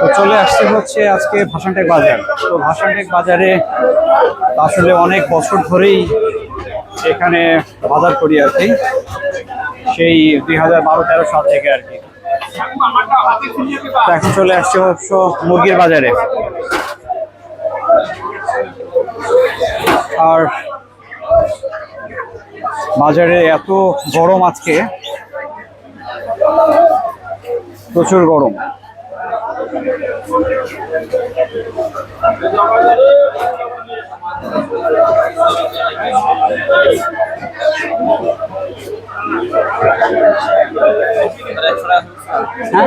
তো চলে আসছে হচ্ছে আজকে ভাসানটেক বাজার। তো ভাসানটেক বাজারে আসলে অনেক বছর ধরেই এখানে বাজার করি আর কি। সেই দুই হাজার বারো তেরো সাল থেকে আর কি। এখন চলে আসছে অবশ্য মুরগির বাজারে। আর বাজারে এত গরম আজকে। প্রচুর গরম। হ্যাঁ?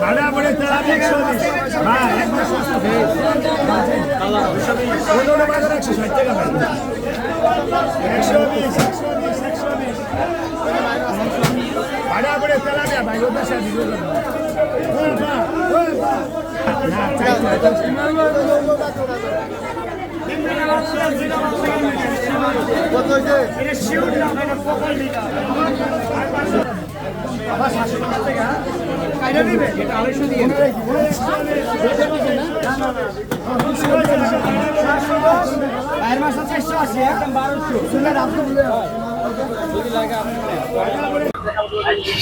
ভাড়া পড়ে তেলাপি একশো বিশ হ্যাঁ একদম সস্তা বাজার একশো ষাট টাকা ভাই একশো বিশ একশো বিশ একশো বিশ ভাড়া পড়ে তেলাপিয়া ভাই ওদের সাথে ওই বা, ওই বা। না, চাইতে হয়। কত হয়েছে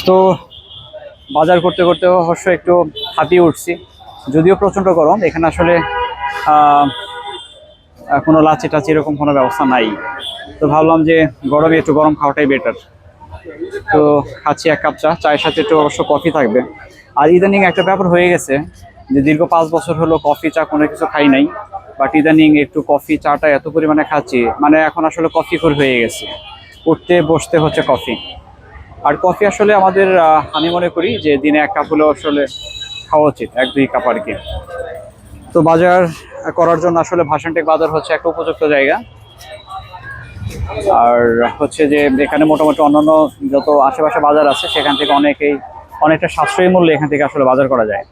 তো বাজার করতে করতে অবশ্য একটু হাঁপিয়ে উঠছি। যদিও প্রচণ্ড গরম, এখানে আসলে কোনো লাচি টাচি এরকম কোনো ব্যবস্থা নাই। তো ভাবলাম যে গরমে একটু গরম খাওয়াটাই বেটার তো খাচ্ছি এক কাপ চা, চায়ের সাথে একটু অবশ্য কফি থাকবে। আর ইদানিং একটা ব্যাপার হয়ে গেছে যে দীর্ঘ পাঁচ বছর হলো কফি, চা কোনো কিছু খাই নাই বাট ইদানিং একটু কফি, চাটা এত পরিমাণে খাচ্ছি মানে এখন আসলে কফি খোর হয়ে গেছে। উঠতে, বসতে হচ্ছে কফি। আর কফি আসলে আমাদের আমি মনে করি যে দিনে এক কাপ হলেও আসলে খাওয়া উচিত, এক, দুই কাপ আর কি। তো বাজার করার জন্য আসলে ভাসানটেক বাজার হচ্ছে একটা উপযুক্ত জায়গা। আর হচ্ছে যে এখানে মোটামুটি অন্যান্য যত আশেপাশে বাজার আছে, সেখান থেকে অনেকেই অনেকটা সাশ্রয়ী মূল্যে এখান থেকে আসলে বাজার করা যায়।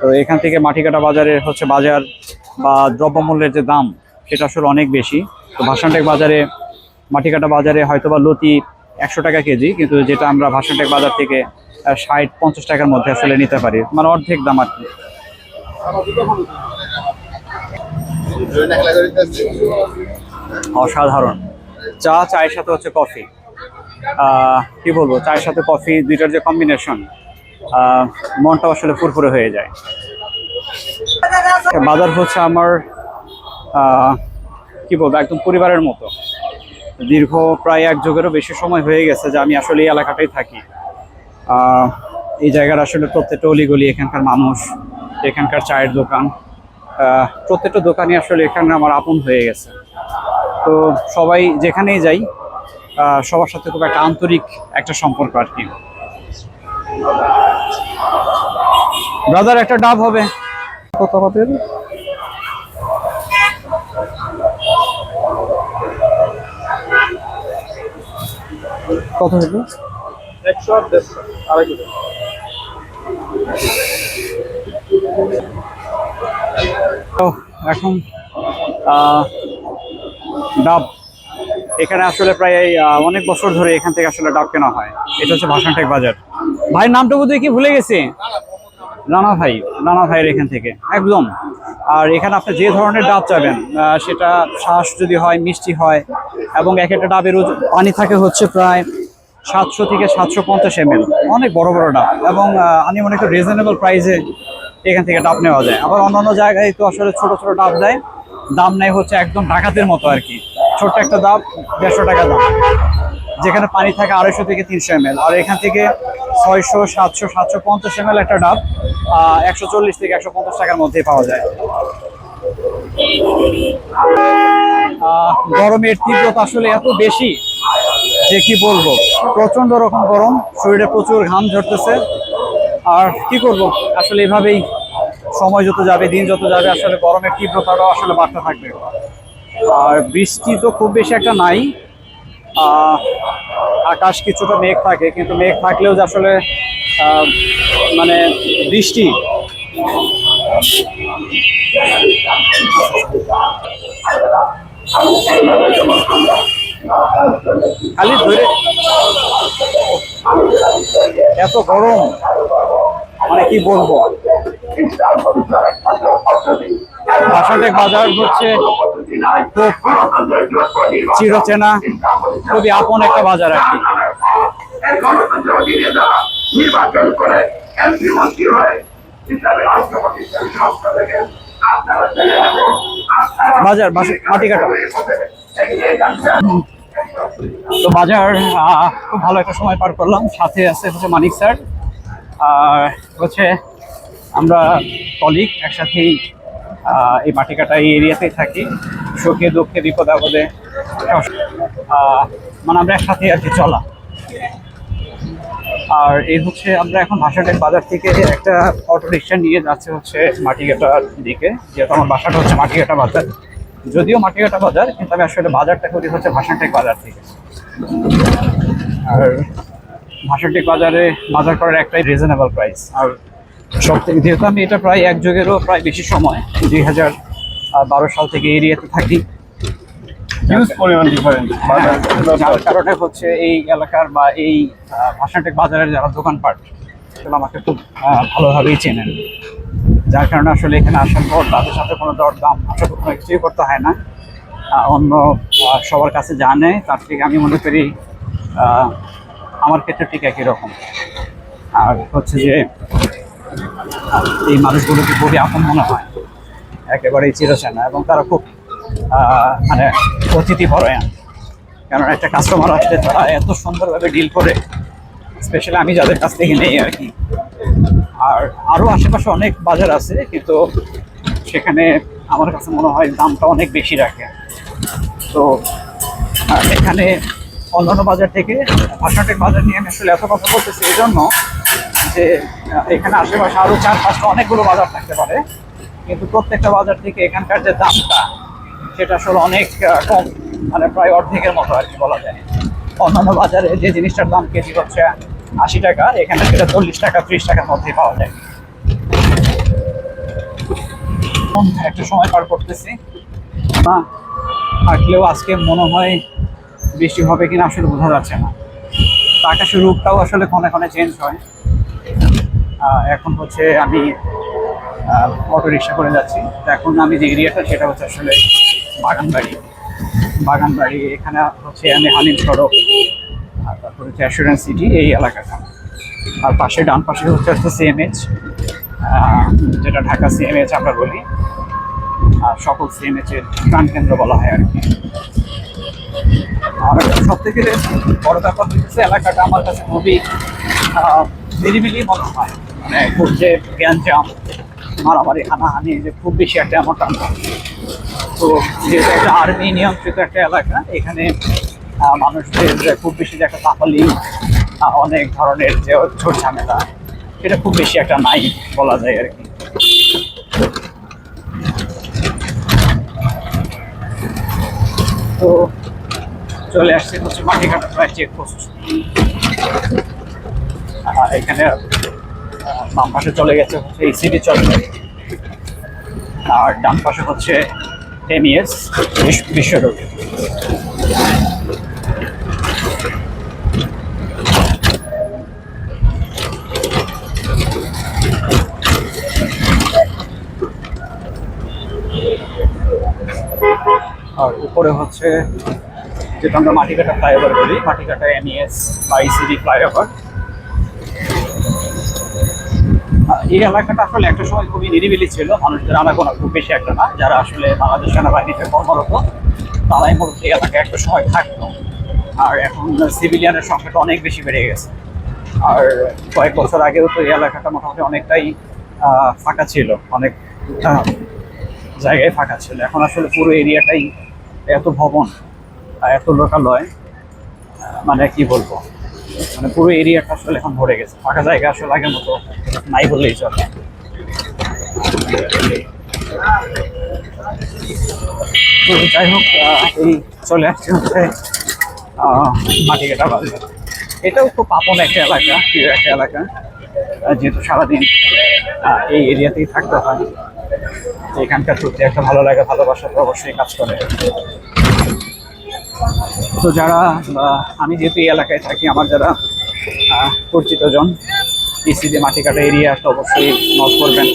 তো এখান থেকে মাটিকাটা বাজারের হচ্ছে বাজার বা দ্রব্যমূল্যের যে দাম, সেটা আসলে অনেক বেশি। তো ভাসানটেক বাজারে মাটিকাটা বাজারে হয়তো বা লতি একশো টাকা কেজি, কিন্তু যেটা আমরা ভাসানটেক বাজার থেকে ষাট, পঞ্চাশ টাকার মধ্যে আসলে নিতে পারি। মানে অর্ধেক দাম আর কি। অসাধারণ। চা, চায়ের সাথে হচ্ছে কফি। কি বলব, চায়ের সাথে কফি দুইটার যে কম্বিনেশন মনটা আসলে ফুরফুরে হয়ে যায়। বাজার হচ্ছে আমার কি বলব, একদম পরিবারের মতো। দীর্ঘ প্রায় এক যুগেরও বেশি সময় হয়ে গেছে যে আমি আসলে এই এলাকাটাই থাকি। এই জায়গার আসলে প্রত্যেকটা অলিগলি, এখানকার মানুষ, এখানকার চায়ের দোকান প্রত্যেকটা দোকানই আসলে এখানে আমার আপন হয়ে গেছে। তো সবাই যেখানেই যাই সবার সাথে খুব একটা আন্তরিক একটা সম্পর্ক আর কি। ব্রাদার একটা ডাব হবে। কত হবে কত হবে একশো আড়াই তো এখন আহ, ডাব এখানে আসলে প্রায় অনেক বছর ধরে এখান থেকে আসলে ডাব কেনা হয়। এটা হচ্ছে ভাসানটেক বাজার। ভাই, নামটা বোধহয় কি ভুলে গেছে? রানা ভাই, রানা ভাইয়ের এখান থেকে। একদম। আর এখানে আপনি যে ধরনের ডাব চাবেন সেটা শ্বাস যদি হয়, মিষ্টি হয়, এবং এক একটা ডাবের পানি থাকে হচ্ছে প্রায় সাতশো থেকে সাতশো পঞ্চাশ এম অনেক বড় বড় ডাব। এবং আমি মনে করি রিজনেবল প্রাইসে এখান থেকে ডাব নেওয়া যায়। আবার অন্যান্য জায়গায় তো আসলে ছোট ছোট ডাব দেয়। দাম নেয় হচ্ছে একদম ডাকাতের মতো আর কি। ছোট্ট একটা ডাব দেড়শো টাকা দাম। যেখানে পানি থাকে আড়াইশো থেকে তিনশো এম আর এখান থেকে ছয়শো, সাতশো সাতশো পঞ্চাশ এম একটা ডাব একশো চল্লিশ থেকে একশো পঞ্চাশ টাকার মধ্যেই পাওয়া যায়। গরমের তীব্রতা আসলে এত বেশি যে কি বলব? প্রচণ্ড রকম গরম, শরীরে প্রচুর ঘাম ঝরতেছে। আর কি করব? আসলে এভাবেই সময় যত যাবে, দিন যত যাবে, আসলে গরমের তীব্রতাটাও আসলে বাড়তে থাকবে। আর বৃষ্টি তো খুব বেশি একটা নাই। আকাশ কিছুটা মেঘ থাকে, কিন্তু মেঘ থাকলেও যে আসলে মানে বৃষ্টি। খালি ধরে এত গরম মানে কি বলব? ভাষাটেক বাজার হচ্ছে চিরচেনা খুবই আপন একটা বাজার আর কি। নির্বাচন করে এমপি মন্ত্রী হয়ে রাষ্ট্রপতি বাজার বাসা- মাটি কাটা তো বাজার খুব ভালো একটা সময় পার করলাম। সাথে আছে হচ্ছে মানিক স্যার। আর হচ্ছে আমরা কলিগ একসাথেই এই মাটিকাটা এই এরিয়াতেই থাকি। সুখে দুঃখে বিপদ আপদে। মানে আমরা একসাথে আর কি চলা। আর এই হচ্ছে আমরা এখন ভাষাটেক বাজার থেকে একটা অটো রিক্সা নিয়ে যাচ্ছে হচ্ছে মাটিকাটার দিকে। যেহেতু আমার বাসাটা হচ্ছে মাটিকাটা বাজার। যদিও মাটিকাটা বাজার, কিন্তু আমি আসলে বাজারটা করি হচ্ছে ভাষাটেক বাজার থেকে। আর ভাষাটেক বাজারে বাজার করার একটাই রিজনেবল প্রাইস আর সব থেকে যেহেতু আমি এটা প্রায় এক যুগেরও প্রায় বেশি সময় দুই হাজার বারো সাল থেকে এরিয়াতে থাকি। ডিফারেন্স যার কারণে হচ্ছে এই এলাকার বা এই ভাষাটেক বাজারের যারা দোকানপাট সেগুলো আমাকে খুব ভালোভাবেই চেনেন। যার কারণে আসলে এখানে আসার পর তাদের সাথে কোনো দর দাম আসলে কোনো কিছুই করতে হয় না। অন্য সবার কাছে জানে তার থেকে আমি মনে করি আমার ক্ষেত্রে ঠিক একই রকম। আর হচ্ছে যে এই মানুষগুলোকে খুবই আপন মনে হয়। একেবারেই চিরচেনা এবং তারা খুব মানে অতিথি পরায়ণ। কারণ একটা কাস্টমার আসলে তারা এত সুন্দরভাবে ডিল করে স্পেশালি আমি যাদের কাছ থেকে নেই আর কি। আর আরও আশেপাশে অনেক বাজার আছে, কিন্তু সেখানে আমার কাছে মনে হয় দামটা অনেক বেশি রাখে। তো এখানে অন্যান্য বাজার থেকে ভাষাটেক বাজার নিয়ে আমি আসলে এত কথা বলতেছি, এই জন্য যে এখানে আশেপাশে আরও চার পাঁচটা অনেকগুলো বাজার থাকতে পারে। কিন্তু প্রত্যেকটা বাজার থেকে এখানকার যে দামটা, সেটা আসলে অনেক কম মানে প্রায় অর্ধেকের মতো আর কি বলা যায়। অন্যান্য বাজারে যে জিনিসটার দাম কেজি হচ্ছে আশি টাকা, এখানে সেটা চল্লিশ টাকা, ত্রিশ টাকার মধ্যেই পাওয়া যায়। একটা সময় পার করতেছি। না, থাকলেও আজকে মনে হয় বৃষ্টি হবে কিনা আসলে বোঝা যাচ্ছে না। তো আকাশের রূপটাও আসলে ক্ষণে ক্ষণে চেঞ্জ হয়। এখন হচ্ছে আমি অটো রিক্সা করে যাচ্ছি। এখন আমি যে এরিয়াটা, সেটা হচ্ছে আসলে বাগানবাড়ি। বাগানবাড়ি, এখানে হচ্ছে আমি হানিম সড়ক, আর তারপর হচ্ছে অ্যাসুরেন্স সিটি এই এলাকাটা। আর পাশে, ডান পাশে হচ্ছে হচ্ছে সিএমএইচ যেটা ঢাকা সিএমএইচ আমরা বলি। আর সকল সিএমএইচ এর প্রাণকেন্দ্র বলা হয় আর কি। আর সব থেকে বড় ব্যাপার হচ্ছে এলাকাটা আমার কাছে খুবই নিরিবিলি মনে হয়। মানে খুব যে গ্যাঞ্জাম, মারামারি, হানাহানি, যে খুব বেশি একটা এমনটা না। তো যেহেতু একটা আর্মি নিয়ন্ত্রিত একটা এলাকা, এখানে মানুষদের খুব বেশি যে একটা তাপালি অনেক ধরনের যে ঝোট ঝামেলা সেটা খুব বেশি একটা নাই বলা যায় আর কি। তো চলে আসছে হচ্ছে মাটি কাটা প্রায় চেকপোস্ট এখানে বাম পাশে চলে গেছে হচ্ছে এই চলে আর ডান পাশে হচ্ছে এমইএস বিশ্ব রোড। আর উপরে হচ্ছে, যেটা আমরা মাটিকাটা ফ্লাইওভার বলি, মাটিকাটা এমইএস বা ইসিডি ফ্লাইওভার এই এলাকাটা আসলে একটা সময় খুবই নিরিবিলি ছিল। মানুষদের আনাগোনা খুব বেশি একটা না। যারা আসলে বাংলাদেশ সেনাবাহিনীতে কর্মরত, তারাই মূলত এই এলাকায় একটা সময় থাকতো। আর এখন সিভিলিয়ানের সংখ্যাটা অনেক বেশি বেড়ে গেছে। আর কয়েক বছর আগেও তো এই এলাকাটা মোটামুটি অনেকটাই ফাঁকা ছিল। অনেক জায়গায় ফাঁকা ছিল। এখন আসলে পুরো এরিয়াটাই এত ভবন এত লোকালয় মানে কি বলব? মানে পুরো এরিয়াটা আসলে এখন ভরে গেছে। ফাঁকা জায়গা আসলে আগের মতো নাই বললেই চলে। যাই হোক এই চলে আসছে হচ্ছে আহ, মাটিকাটা বাজার। এটাও খুব আপন একটা এলাকা প্রিয় একটা এলাকা যেহেতু সারাদিন এই এরিয়াতেই থাকতে হয়। এখানকার প্রতি একটা ভালো লাগা ভালোবাসা তো অবশ্যই কাজ করে। তো যারা আমি যেহেতু এই এলাকায় থাকি, আমার যারা পরিচিতজন ইসিদি মাটি কাটা এরিয়া অবশ্যই নোট করবেন।